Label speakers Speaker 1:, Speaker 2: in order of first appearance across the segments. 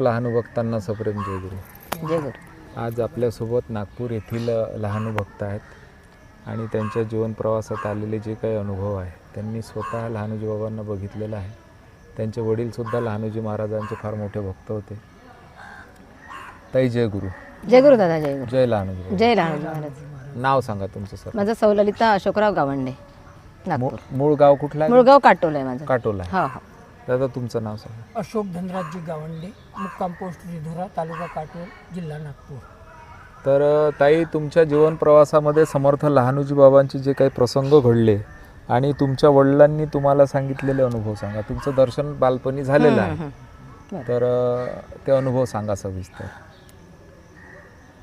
Speaker 1: लहानू भक्तांना सप्रेम जय गुरु.
Speaker 2: जय गुरु.
Speaker 1: आज आपल्यासोबत नागपूर येथील लहानू भक्त आहेत आणि त्यांच्या जीवन प्रवासात आलेले जे काही अनुभव आहे त्यांनी स्वतः लहानूजी बाबांना बघितलेलं आहे. त्यांचे वडीलसुद्धा लहानूजी महाराजांचे फार मोठे भक्त होते. ताई जय गुरु.
Speaker 2: जय गुरु दादा जय गुरु.
Speaker 1: जय लहानूजी.
Speaker 2: जय लहानजी महाराज.
Speaker 1: नाव सांगा तुमचं सर.
Speaker 2: माझं सौललिता अशोकराव गावंडे
Speaker 1: मूळ मूळ गाव कुठलं आहे?
Speaker 2: मुळगाव काटोल आहे माझं.
Speaker 1: काटोला आहे.
Speaker 2: हो हो.
Speaker 1: दादा तुमचं नाव सांगा.
Speaker 3: अशोक धनराजजी गावंडे मुक्काम पोस्ट रिधोरा तालुका काटोल जिल्हा नागपूर.
Speaker 1: तर ताई तुमच्या जीवन प्रवासामध्ये समर्थ लहानूजी बाबांचे जे काही प्रसंग घडले आणि तुमच्या वडिलांनी तुम्हाला सांगितलेले अनुभव सांगा. तुमचं दर्शन बालपणी झालेलं आहे. तर ते अनुभव सांगा सविस्तर.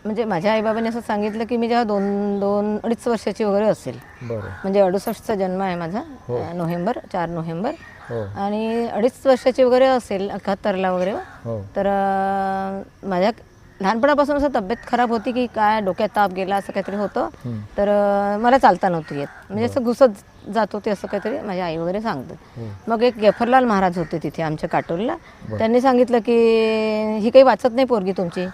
Speaker 2: म्हणजे माझ्या आईबाबांनी असं सांगितलं की मी जेव्हा दोन दोन अडीच वर्षाची वगैरे असेल
Speaker 1: बरं.
Speaker 2: म्हणजे अडुसष्टचा जन्म आहे माझा
Speaker 1: हो.
Speaker 2: अं, नोव्हेंबर चार नोव्हेंबर.
Speaker 1: हो.
Speaker 2: आणि अडीच वर्षाची वगैरे असेल एकाहत्तरला वगैरे
Speaker 1: हो.
Speaker 2: तर अं, माझ्या लहानपणापासून असं तब्येत खराब होती की काय डोक्यात ताप गेला असं काहीतरी होतं.
Speaker 1: हं.
Speaker 2: तर अं, मला चालता नव्हती येत. म्हणजे असं घुसत जात होते असं काहीतरी माझी आई वगैरे सांगतात. मग एक गेफरलाल महाराज होते तिथे आमच्या काटोलला. त्यांनी सांगितलं की ही काही वाचत नाही पोरगी तुमची.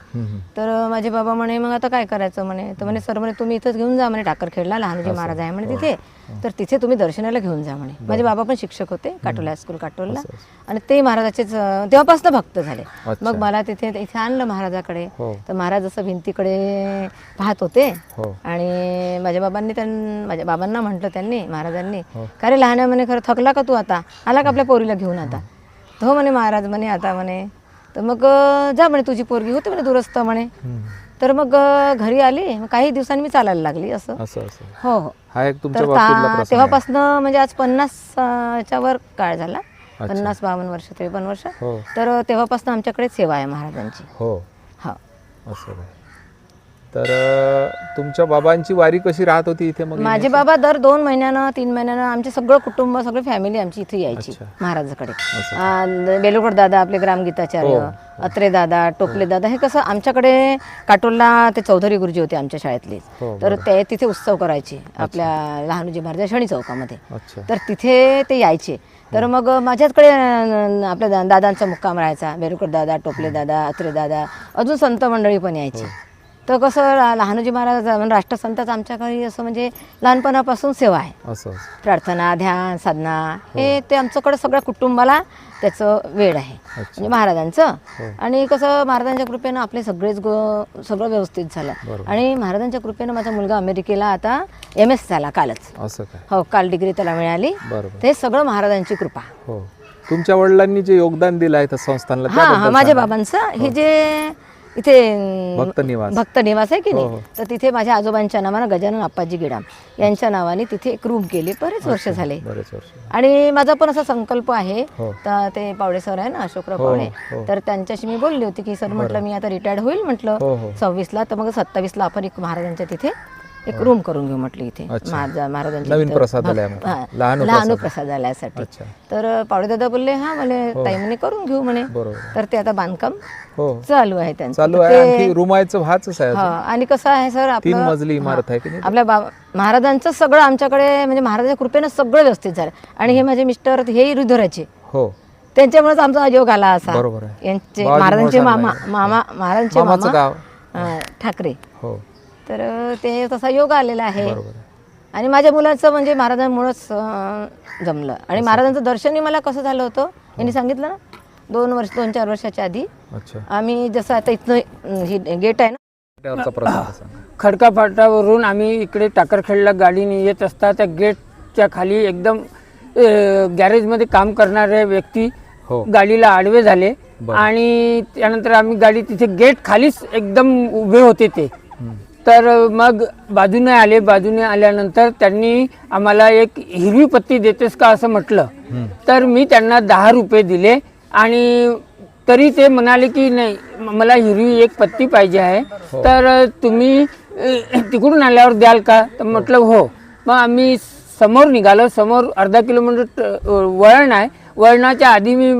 Speaker 2: तर माझे बाबा म्हणे मग आता काय करायचं? म्हणे. तर म्हणे सर म्हणे तुम्ही इथंच घेऊन जा म्हणे टाकरखेडला. लहानजी महाराज आहे म्हणे तिथे. तर तिथे तुम्ही दर्शनाला घेऊन जा म्हणे. माझे बाबा पण शिक्षक होते काटोल हायस्कूल काटोलला. आणि ते महाराजाचेच तेव्हापासून भक्त झाले. मग मला तिथे इथे आणलं महाराजाकडे.
Speaker 1: हो.
Speaker 2: तर महाराज असं भिंतीकडे पाहत होते.
Speaker 1: हो.
Speaker 2: आणि माझ्या बाबांनी त्यां माझ्या बाबांना म्हटलं त्यांनी महाराजांनी
Speaker 1: हो.
Speaker 2: का रे लहान म्हणे खरं थकला का तू आता? आला का आपल्या पोरीला घेऊन आता? हो म्हणे महाराज म्हणे आता म्हणे. तर मग जा म्हणे तुझी पोरगी होती म्हणे दुरस्त म्हणे. तर मग घरी आली. मग काही दिवसांनी मी चालायला लागली असं. हो हो. तर. तेव्हापासनं म्हणजे आज पन्नास अं, च्या वर काळ झाला. पन्नास बावन्न वर्ष त्रेपन्न वर्ष.
Speaker 1: हो.
Speaker 2: तर तेव्हापासून आमच्याकडे सेवा आहे महाराजांची.
Speaker 1: हो.
Speaker 2: हो.
Speaker 1: तर तुमच्या बाबांची वारी कशी राहत होती इथे मग
Speaker 2: माझे बाबा दर दोन महिन्यानं तीन महिन्यानं आमचे सगळं कुटुंब सगळी फॅमिली आमची इथे यायची. महाराजाकडे. बेलुगड दादा आपले ग्रामगीताचार्य
Speaker 1: हो.
Speaker 2: अत्रे दादा टोपले दादा हे कसं आमच्याकडे काटोलला ते चौधरी गुरुजी होते आमच्या शाळेतले
Speaker 1: हो,
Speaker 2: तर ते तिथे उत्सव करायचे आपल्या लहानूजी महाराज शनी चौकामध्ये. तर तिथे ते यायचे. तर मग माझ्याकडे अं, आपल्या दादांचा मुक्काम राहायचा. बेरुकर दादा टोपले दादा अत्रे दादा अजून संत मंडळी पण यायची. तर कसं लहानूजी महाराज राष्ट्रसंताचं आमच्या घरी असं म्हणजे लहानपणापासून सेवा आहे.
Speaker 1: असं असं.
Speaker 2: प्रार्थना ध्यान साधना हे. ते आमच्याकडे सगळ्या कुटुंबाला त्याचं वेळ आहे. म्हणजे महाराजांचं. आणि कसं महाराजांच्या कृपेनं आपले सगळेच गो सगळं व्यवस्थित झालं.
Speaker 1: बरोबर.
Speaker 2: आणि महाराजांच्या कृपेनं माझा मुलगा अमेरिकेला आता एम एस झाला कालच.
Speaker 1: असं काय?
Speaker 2: हो काल डिग्री त्याला मिळाली.
Speaker 1: बरोबर.
Speaker 2: ते सगळं महाराजांची कृपा.
Speaker 1: हो. तुमच्या वडिलांनी जे योगदान दिलं आहे त्या संस्थानला
Speaker 2: हा हा
Speaker 1: त्याबद्दल
Speaker 2: माझ्या
Speaker 1: सांगा.
Speaker 2: बाबांचं. हे. जे इथे
Speaker 1: भक्त निवास
Speaker 2: भक्त निवास आहे की
Speaker 1: हो,
Speaker 2: नाही तर तिथे माझ्या आजोबांच्या नावानं गजानन आप्पाजी गिडाम यांच्या नावाने तिथे एक रूम केली बरेच वर्ष झाले. आणि माझा पण असा संकल्प आहे.
Speaker 1: हो.
Speaker 2: तर ते पावडे सर आहे ना अशोकराव
Speaker 1: हो,
Speaker 2: पावडे?
Speaker 1: हो.
Speaker 2: तर त्यांच्याशी मी बोलली होती की सर म्हटलं मी आता रिटायर्ड होईल म्हटलं.
Speaker 1: हो हो.
Speaker 2: सव्वीसला तर मग सत्तावीसला आपण एक महाराजांच्या तिथे एक रूम करून घेऊ म्हटलं इथे. महाराज- महाराजांच्या हा,
Speaker 1: लहानू
Speaker 2: लहानू. प्रसादालयासाठी.
Speaker 1: अच्छा.
Speaker 2: तर पावडेदादा बोलले हा म्हणे टाईमने करून घेऊ म्हणे. तर ते आता बांधकाम
Speaker 1: हो.
Speaker 2: चालू आहे त्यांचं.
Speaker 1: चालू आहे. रूमायचं व्हाच आहे
Speaker 2: हा. आणि कसं आहे सर
Speaker 1: तीन
Speaker 2: आपलं
Speaker 1: मजली इमारत आहे की नाही?
Speaker 2: आपल्या बाबा महाराजांचं सगळं आमच्याकडे म्हणजे महाराजांच्या कृपेनं सगळं व्यवस्थित झालं. आणि हे माझे मिस्टर हे रुधराचे
Speaker 1: हो.
Speaker 2: त्यांच्यामुळेच आमचा योग आला असा.
Speaker 1: बरोबर
Speaker 2: यांचे महाराजांचे मामा मामा महाराजांचे मामा ठाकरे.
Speaker 1: हो.
Speaker 2: तर ते तसा योग आलेला आहे. आणि माझ्या मुलाचं म्हणजे महाराजांमुळंच जमलं. आणि महाराजांचं दर्शनही मला कसं झालं होतं यांनी सांगितलं ना दोन वर्ष दोन चार वर्षाच्या आधी.
Speaker 1: अच्छा.
Speaker 2: आम्ही जसं आता इथनं ही गेट आहे ना.
Speaker 3: खडका फाटावरून आम्ही इकडे टाकरखेडला गाडीने येत असता त्या गेटच्या खाली एकदम गॅरेजमध्ये काम करणारे व्यक्ती
Speaker 1: हो.
Speaker 3: गाडीला आडवे झाले. आणि त्यानंतर आम्ही गाडी तिथे गेट खालीच एकदम उभे होते ते.
Speaker 1: हं.
Speaker 3: तर मग बाजूने आले बाजूने आल्यानंतर त्यांनी आम्हाला एक हिरवी पत्ती देतेस का असं म्हटलं.
Speaker 1: हं.
Speaker 3: तर मी त्यांना दहा रुपये दिले आणि तरी ते म्हणाले की नाही मला हिरवी एक पत्ती पाहिजे आहे. तर तुम्ही तिकडून आल्यावर द्याल का? तर म्हटलं हो. मग आम्ही समोर निघालो समोर अर्धा किलोमीटर वळण आहे. वळणाच्या आधी मी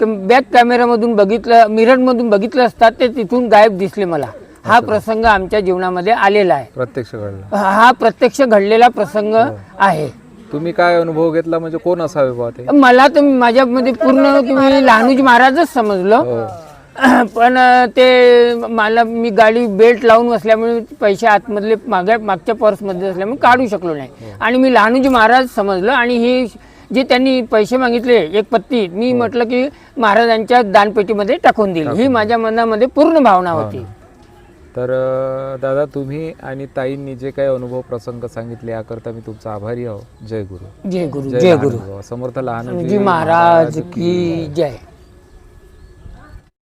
Speaker 3: बॅक कॅमेरामधून बघितलं मिररमधून बघितलं असता ते तिथून गायब दिसले मला. हा प्रसंग आमच्या जीवनामध्ये आलेला आहे.
Speaker 1: प्रत्यक्ष घडला.
Speaker 3: हा प्रत्यक्ष घडलेला प्रसंग आहे.
Speaker 1: तुम्ही काय अनुभव घेतला? म्हणजे कोण असावे बा ते?
Speaker 3: मला तर माझ्यामध्ये पूर्ण तुम्ही लहानूजी महाराजच समजलं.
Speaker 1: हो.
Speaker 3: पण ते मला मी गाडी बेल्ट लावून बसल्यामुळे पैसे आतमधले मागे मागच्या पर्समध्ये असल्यामुळे काढू शकलो नाही. आणि मी लहानूजी महाराज समजलं आणि हे जे त्यांनी पैसे मागितले एक पत्ती मी म्हटलं की महाराजांच्या दानपेटीमध्ये टाकून देईल. ही माझ्या मनामध्ये पूर्ण भावना होती.
Speaker 1: तर दादा तुम्ही आणि ताईंनी जे काही अनुभव प्रसंग सांगितले याकरता मी तुमचा आभारी आहो. जय गुरु.
Speaker 3: जय गुरु. जय गुरु.
Speaker 1: समर्थ लहान
Speaker 3: जी महाराज की जय.